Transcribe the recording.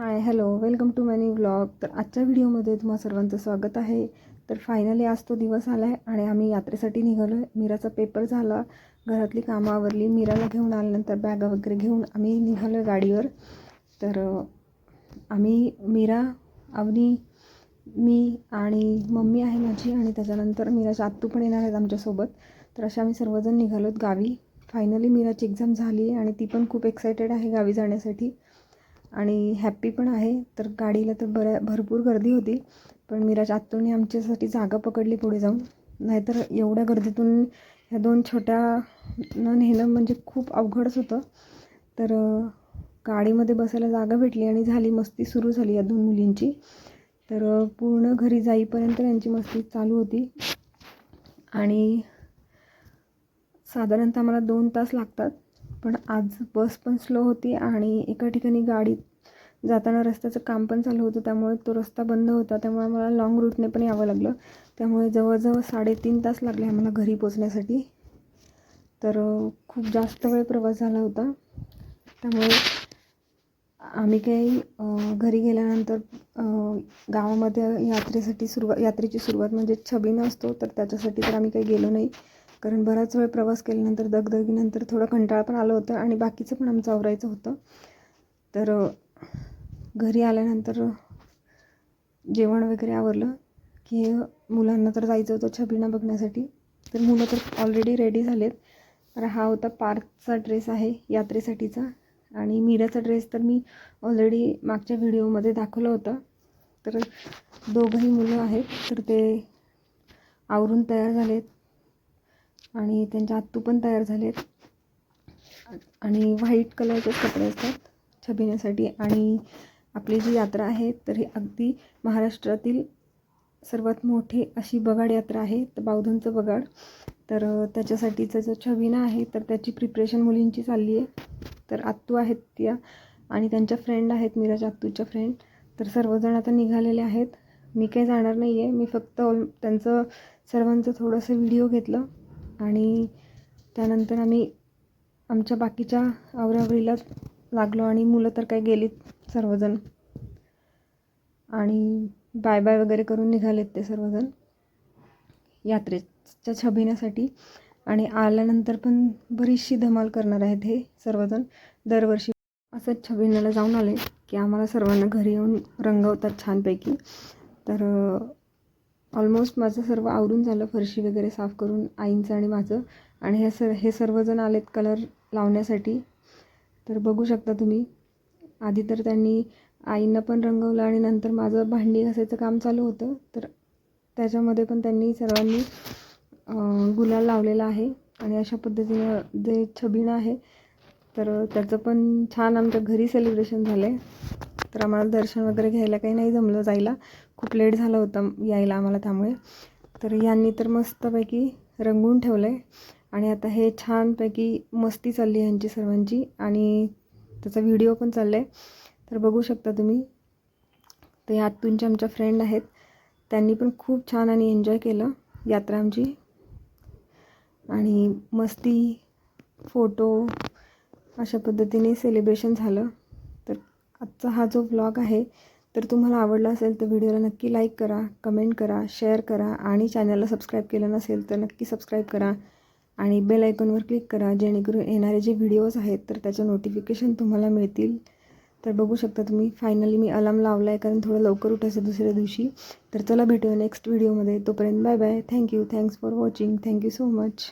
Hi hello welcome to many vlog तर आजच्या व्हिडिओमध्ये तुम्हा सर्वांचं स्वागत आहे. तर फायनली आज तो दिवस आला आहे आणि आम्ही यात्रेसाठी निघालो आहे मीराचा पेपर झाला. घरातली कामं आवरली. मीराला घेऊन आल्यानंतर बॅगा वगैरे घेऊन आम्ही निघालो आहे गाडीवर. तर आम्ही मीरा अवनी मी आणि मम्मी आहे माझी आणि त्याच्यानंतर मीराच्या आत्तू पण येणार आहेत आमच्यासोबत तर अशा आम्ही सर्वजण निघालो आहेत गावी. फायनली मीराची एक्झाम झाली आणि ती पण खूप एक्सायटेड आहे गावी जाण्यासाठी. आणि हॅप्पी पण आहे. तर गाडीला तर बऱ्या भरपूर गर्दी होती. पण मिराज आत्तूने आमच्यासाठी जागा पकडली पुढे जाऊन. नाहीतर एवढ्या गर्दीतून ह्या दोन छोट्या न नेणं म्हणजे खूप अवघडच होतं. तर गाडीमध्ये बसायला जागा भेटली आणि झाली मस्ती सुरू झाली या दोन मुलींची. तर पूर्ण घरी जाईपर्यंत त्यांची मस्ती चालू होती. आणि साधारणतः मला दोन तास लागतात. पण आज बस पण स्लो होती आणि एका ठिकाणी गाडी जाताना रस्त्याचं काम पण चालू होतं. त्यामुळे तो रस्ता बंद होता. त्यामुळे मला लाँग रूटने पण यावं लागलं. त्यामुळे जवळजवळ साडेतीन तास लागले आम्हाला घरी पोचण्यासाठी तर खूप जास्त वेळ प्रवास झाला होता. त्यामुळे आम्ही काही घरी गेल्यानंतर गावामध्ये यात्रेसाठी सुरुवात यात्रेची सुरुवात म्हणजे छबीनं असतो तर त्याच्यासाठी तर आम्ही काही गेलो नाही. कारण बराच वेळ प्रवास केल्यानंतर दगदगीनंतर थोडं कंटाळा पण आलं होतं आणि बाकीचं पण आमचं आवरायचं होतं. तर घरी आल्यानंतर जेवण वगैरे आवरलं की मुलांना तर जायचं होतं छबिना बघण्यासाठी. तर मुलं तर ऑलरेडी रेडी झालेत. तर हा होता पार्कचा ड्रेस आहे यात्रेसाठीचा. आणि मीराचा ड्रेस तर मी ऑलरेडी मागच्या व्हिडिओमध्ये दाखवलं होतं. तर दोघंही मुलं आहेत तर ते आवरून तयार झालेत. आणि त्यांच्या आत्तू पण तयार झालेत. आणि व्हाईट कलरचेच कपडे असतात छबिण्यासाठी. आणि आपली जी यात्रा आहे तर ही अगदी महाराष्ट्रातील सर्वात मोठी अशी बगाड यात्रा आहे तर बावधनचं बगाड. तर त्याच्यासाठीचं त्याच्यासाठीचा जो छबिना आहे तर त्याची प्रिपरेशन मुलींची चालली आहे. तर आत्तू आहेत त्या आणि त्यांच्या फ्रेंड आहेत मिराज आत्तूच्या फ्रेंड तर सर्वजण आता निघालेले आहेत. मी काही जाणार नाही आहे मी फक्त ऑल त्यांचं सर्वांचं थोडंसं व्हिडिओ घेतलं. आणि त्यानंतर आम्ही आमच्या बाकीच्या आवरावरीला लागलो आणि मुलं तर काही गेलीत सर्वजण. आणि बाय बाय वगैरे करून निघालेत ते सर्वजण यात्रेच्या छबिण्यासाठी. आणि आल्यानंतर पण बरीचशी धमाल करणार आहेत हे सर्वजण. दरवर्षी असंच छबिण्याला जाऊन आले की आम्हाला सर्वांना घरी येऊन रंगवतात छानपैकी. तर ऑलमोस्ट माझं सर्व आवरून झालं फरशी वगैरे साफ करून आईंचं आणि माझं. आणि हे सर हे सर्वजण आलेत कलर लावण्यासाठी. तर बघू शकता तुम्ही. आधी तर त्यांनी आईंना पण रंगवलं आणि नंतर माझं भांडी घासायचं काम चालू होतं. तर त्याच्यामध्ये पण त्यांनी सर्वांनी गुलाल लावलेला आहे. आणि अशा पद्धतीनं जे छबिणं आहे तर त्याचं पण छान आमच्या घरी सेलिब्रेशन झालं आहे तर आम्हाला दर्शन वगैरे घ्यायला काही नाही जमलं जायला. खूप लेट झालं होतं यायला आम्हाला त्यामुळे. तर यांनी तर मस्तपैकी रंगून ठेवलं आहे आणि आता हे छानपैकी मस्ती चालली आहे यांची सर्वांची. आणि त्याचा व्हिडिओ पण चालला आहे तर बघू शकता तुम्ही. ते आत्तूंचे आमच्या फ्रेंड आहेत. त्यांनी पण खूप छान आणि एन्जॉय केलं यात्रा आमची. आणि मस्ती फोटो अशा पद्धतीने सेलिब्रेशन झालं. आजचा हा जो ब्लॉग आहे तर तुम्हाला आवडला असेल तर व्हिडिओला नक्की लाईक करा कमेंट करा शेअर करा आणि चॅनलला सबस्क्राईब केलं नसेल तर नक्की सबस्क्राईब करा आणि बेल आयकॉनवर क्लिक करा जेणेकरून येणारे जे व्हिडिओज आहेत तर त्याचं नोटिफिकेशन तुम्हाला मिळतील. तर बघू शकता तुम्ही फायनली मी अलार्म लावला आहे कारण थोडं लवकर उठायचं दुसऱ्या दिवशी. तर चला भेटूया नेक्स्ट व्हिडिओमध्ये तोपर्यंत bye bye thank you thanks for watching thank you so much